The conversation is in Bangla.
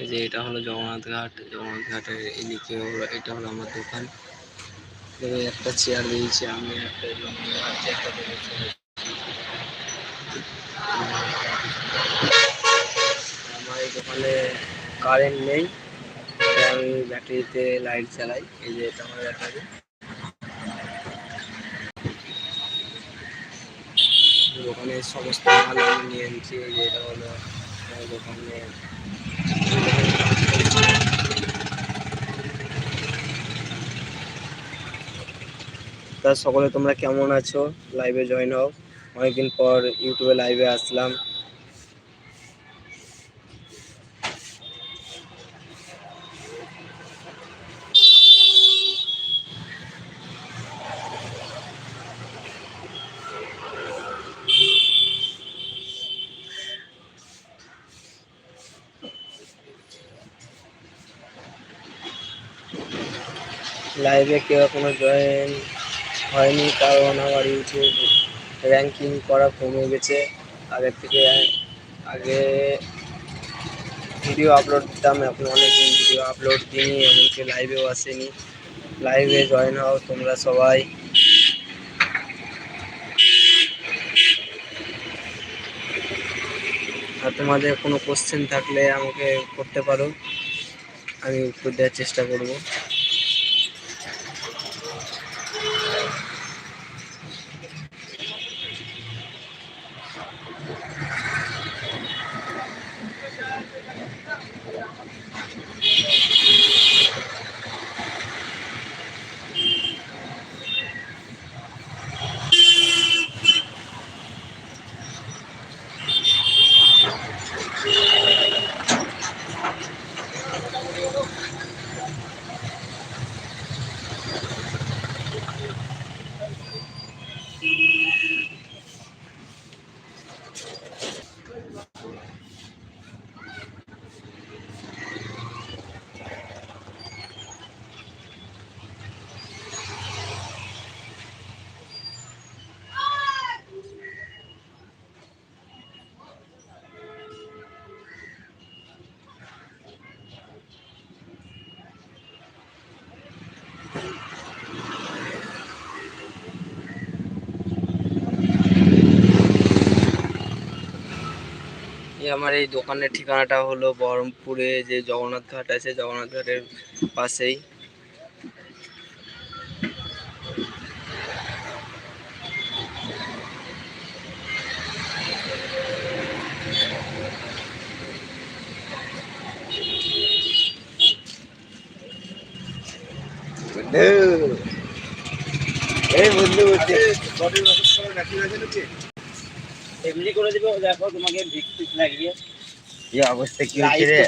এই যে এটা হলো জগন্নাথ ঘাট। জগন্নাথ ঘাটের এদিকে এটা হলো আমার দোকান। একটা চেয়ার দিয়েছি, আমি একটা আমার এই দোকানে কারেন্ট নেই আমি ব্যাটারিতে লাইট চালাই এই যে এটা আমার ব্যাটারি দোকানে সমস্ত মাল আমি নিয়ে এনেছি এই যে এটা হলো দোকানে তা সকলে তোমরা কেমন আছো? লাইভে জয়েন হও। অনেকদিন পর ইউটিউবে লাইভে আসলাম। লাইভে কেউ এখনও জয়েন হয়নি, কারণ আমার ইউটিউব র্যাঙ্কিং করা কমে গেছে। আগের থেকে, আগে ভিডিও আপলোড দিতাম, এখন অনেকদিন ভিডিও আপলোড দিইনি, এমনকি লাইভেও আসেনি। লাইভে জয়েন হও তোমরা সবাই। আর তোমাদের কোনো কোশ্চেন থাকলে আমাকে করতে পারো। আমি উত্তর দেওয়ার চেষ্টা করব। এই আমার এই দোকানের ঠিকানাটা হলো বহরমপুরে যে জগন্নাথ ঘাট আছে জগন্নাথ ঘাটের পাশেই। এই বন্ধু এমনি করে দিবে দেখো তোমাকে ভিক্স লাগিয়ে। কি অবস্থা কি হচ্ছে রে?